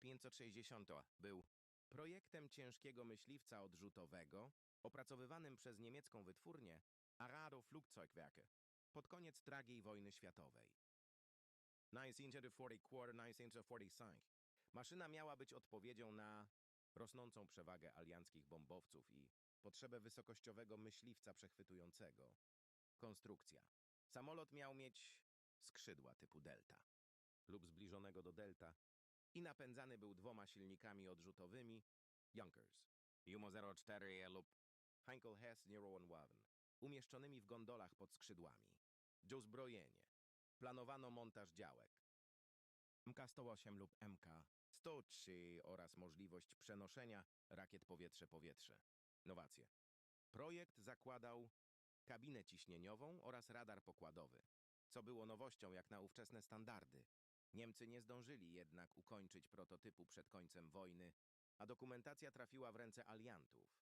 560 był projektem ciężkiego myśliwca odrzutowego opracowywanym przez niemiecką wytwórnię Arado Flugzeugwerke pod koniec II wojny światowej. 1944-1945 maszyna miała być odpowiedzią na rosnącą przewagę alianckich bombowców i potrzebę wysokościowego myśliwca przechwytującego. Konstrukcja. Samolot miał mieć skrzydła typu Delta lub zbliżonego do Delta i napędzany był dwoma silnikami odrzutowymi Junkers Jumo 04 lub Heinkel Hess 01 umieszczonymi w gondolach pod skrzydłami. Do zbrojenie. Planowano montaż działek. MK-108 lub MK-103 oraz możliwość przenoszenia rakiet powietrze-powietrze. Nowacje. Projekt zakładał kabinę ciśnieniową oraz radar pokładowy, co było nowością jak na ówczesne standardy. Niemcy nie zdążyli jednak ukończyć prototypu przed końcem wojny, a dokumentacja trafiła w ręce aliantów.